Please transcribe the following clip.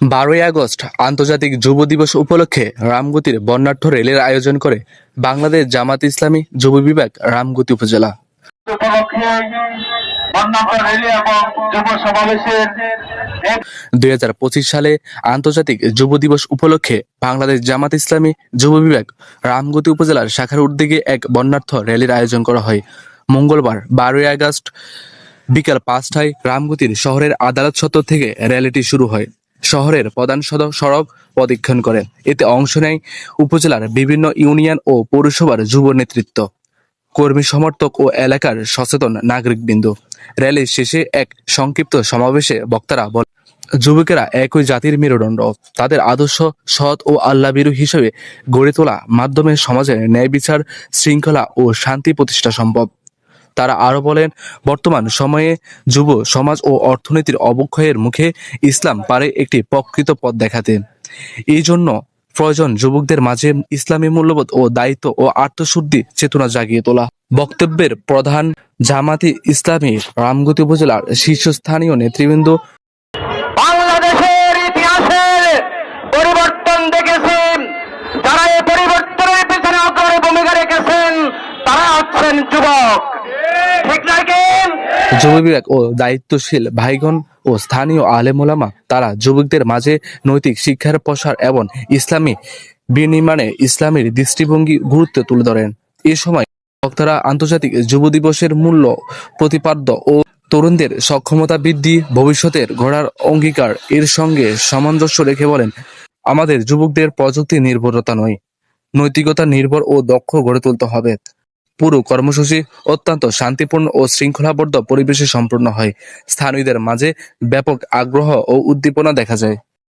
বারোই আগস্ট আন্তর্জাতিক যুব দিবস উপলক্ষে রামগতির বর্ণাঢ্য রেলের আয়োজন করে বাংলাদেশ জামাত ইসলামী যুব বিভাগ রামগতি উপজেলা। উপলক্ষে বর্ণাঢ্য রেলি এবং যুব সমাবেশের এক দুই সালে আন্তর্জাতিক যুব দিবস উপলক্ষে বাংলাদেশ জামাত ইসলামী যুব বিভাগ রামগতি উপজেলার শাখার উদ্যোগে এক বর্ণাঢ্য র্যালির আয়োজন করা হয়। মঙ্গলবার বারোই আগস্ট বিকাল পাঁচটায় রামগতির শহরের আদালত চত্বর থেকে র্যালিটি শুরু হয়। শহরের প্রধান সড়ক প্রদক্ষিণ করে। এতে অংশ নেয় উপজেলার বিভিন্ন ইউনিয়ন ও পৌরসভার যুব নেতৃত্ব, কর্মী সমর্থক ও এলাকার সচেতন নাগরিকবৃন্দ। র্যালি শেষে এক সংক্ষিপ্ত সমাবেশে বক্তারা বলেন যুবকেরা একই জাতির মেরুদণ্ড, তাদের আদর্শ, সৎ ও আল্লাভীরু হিসেবে গড়ে তোলা মাধ্যমে সমাজে ন্যায় বিচার শৃঙ্খলা ও শান্তি প্রতিষ্ঠা সম্ভব। তারা আরও বলেন, বর্তমান সময়ে যুব সমাজ ও অর্থনীতির অবক্ষয়ের মুখে ইসলাম পারে একটি প্রকৃত পথ দেখাতে। এই জন্য প্রয়োজন যুবকদের মাঝে ইসলামী মূল্যবোধ ও দায়িত্ব ও আত্মশুদ্ধি চেতনা জাগিয়ে তোলা। বক্তব্যের প্রধান জামাতি ইসলামী রামগতি উপজেলার শীর্ষস্থানীয় নেতৃবৃন্দ যুবক। ঠিক ও দায়িত্বশীল ভাইগণ ও স্থানীয় তারা যুবকদের মাঝে নৈতিক শিক্ষার প্রসার এবং ইসলামী বিনির্মাণে ইসলামের দৃষ্টিভঙ্গি গুরুত্ব তুলে ধরেন। এ সময় বক্তারা আন্তর্জাতিক যুব দিবসের মূল্য, প্রতিপাদ্য ও তরুণদের সক্ষমতা বৃদ্ধি, ভবিষ্যতের গড়ার অঙ্গীকার, এর সঙ্গে সামঞ্জস্য রেখে বলেন, আমাদের যুবকদের প্রযুক্তি নির্ভরতা নয়, নৈতিকতা নির্ভর ও দক্ষ গড়ে তুলতে হবে। পুরো কর্মসূচি অত্যন্ত শান্তিপূর্ণ ও শৃঙ্খলাবদ্ধ পরিবেশে সম্পন্ন হয়। স্থানীয়দের মাঝে ব্যাপক আগ্রহ ও উদ্দীপনা দেখা যায়।